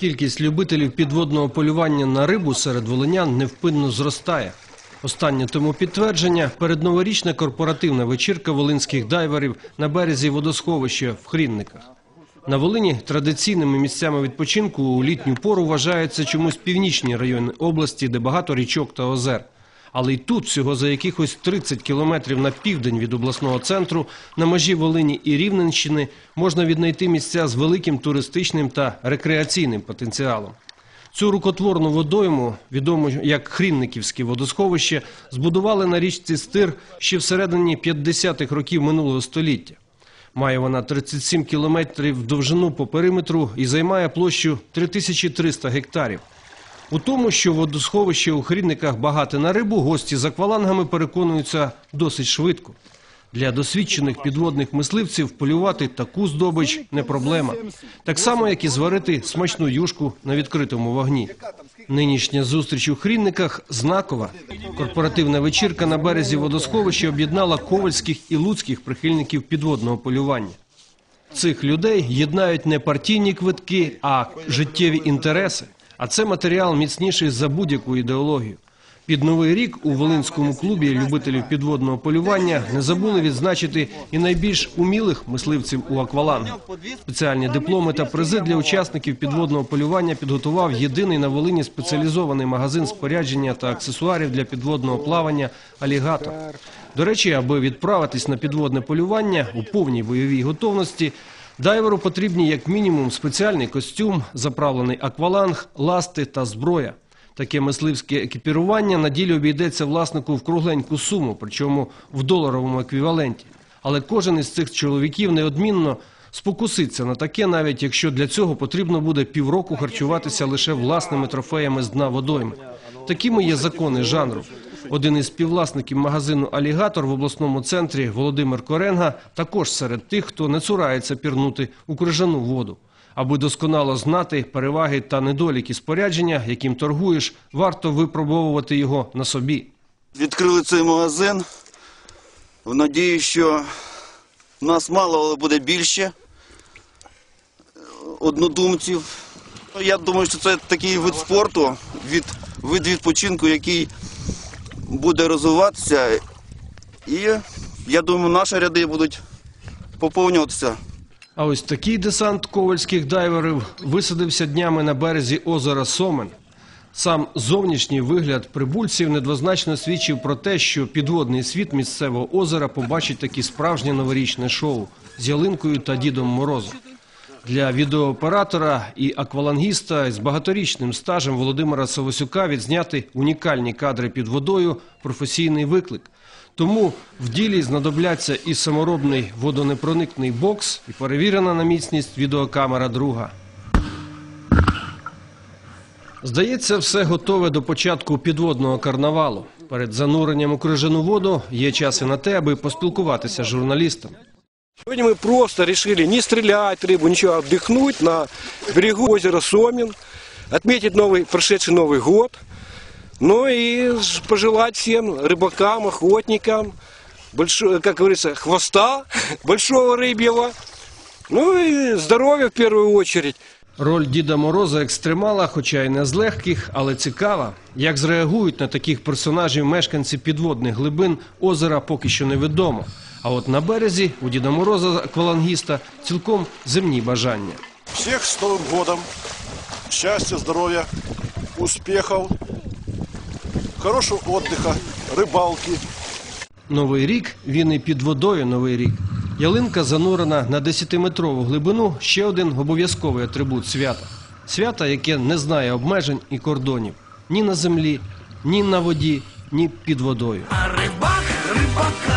Кількість любителів підводного полювання на рибу серед волинян невпинно зростає. Останнє тому підтвердження передноворічна корпоративна вечірка волинських дайверів на березі водосховища в Хрінниках. На Волині традиційними місцями відпочинку у літню пору вважаються чомусь північні райони області, де багато річок та озер. Але й тут, всього за якихось 30 кілометрів на південь від обласного центру, на межі Волині і Рівненщини, можна віднайти місця з великим туристичним та рекреаційним потенціалом. Цю рукотворну водойму, відому як Хрінниківське водосховище, збудували на річці Стир ще всередині 50-х років минулого століття. Має вона 37 кілометрів довжину по периметру і займає площу 3300 гектарів. У тому, що водосховище у Хрідниках багате на рибу, гості з аквалангами переконуються досить швидко. Для досвідчених підводних мисливців полювати таку здобич не проблема. Так само, як і зварити смачну юшку на відкритому вогні. Нинішня зустріч у Хрінниках знакова. Корпоративна вечірка на березі водосховища об'єднала ковальських і луцьких прихильників підводного полювання. Цих людей єднають не партійні квитки, а життєві інтереси. А це матеріал міцніший за будь-яку ідеологію. Під новий рік у Волинському клубі любителів підводного полювання не забули відзначити і найбільш умілих мисливців у аквалангах. Спеціальні дипломи та призи для учасників підводного полювання підготував єдиний на Волині спеціалізований магазин спорядження та аксесуарів для підводного плавання Алігатор. До речі, аби відправитись на підводне полювання у повній бойовій готовності. Дайверу потрібні як мінімум спеціальний костюм, заправлений акваланг, ласти та зброя. Таке мисливське екіпірування на ділі обійдеться власнику в кругленьку суму, причому в доларовому еквіваленті. Але кожен із цих чоловіків неодмінно спокуситься на таке, навіть якщо для цього потрібно буде півроку харчуватися лише власними трофеями з дна водойми. Такими є закони жанру. Один із співвласників магазину Алігатор в обласному центрі Володимир Коренга також серед тих, хто не цурається пірнути у крижану воду. Аби досконало знати переваги та недоліки спорядження, яким торгуєш, варто випробовувати його на собі. Відкрили цей магазин в надії, що нас мало, але буде більше однодумців. Я думаю, що це такий вид спорту, від, вид відпочинку, який буде розвиватися. І я думаю, наші ряди будуть поповнюватися. А ось такий десант ковальських дайверів висадився днями на березі озера Сомен. Сам зовнішній вигляд прибульців недвозначно свідчив про те, що підводний світ місцевого озера побачить таке справжнє новорічне шоу з ялинкою та Дідом Морозом. Для відеооператора і аквалангіста з багаторічним стажем Володимира Савосюка відзняти унікальні кадри під водою професійний виклик. Тому в ділі знадобляться і саморобний водонепроникний бокс, і перевірена на міцність відеокамера друга. Здається, все готове до початку підводного карнавалу. Перед зануренням у крижану воду є час і на те, аби поспілкуватися з журналістом. Сегодня мы просто решили не стрелять рыбу, ничего, а отдохнуть на берегу озера Сомин, отметить новый, прошедший Новый год, ну и ж- пожелать всем рыбакам, охотникам, большо- как говорится, хвоста, большого рыбьего, ну и здоровья в первую очередь. Роль Діда Мороза екстремала, хоча й не з легких, але цікава. Як зреагують на таких персонажів мешканці підводних глибин озера поки що невідомо. А от на березі у Діда Мороза аквалангіста цілком земні бажання. Всех с Новым годом. Счастья, здоровья, успехов, хорошего отдыха, рыбалки. Новий рік він і під водою новий рік. Ялинка занурена на 10-метрову глибину ще один обов'язковий атрибут свята. Свята, яке не знає обмежень і кордонів ні на землі, ні на воді, ні під водою. А рибак рибака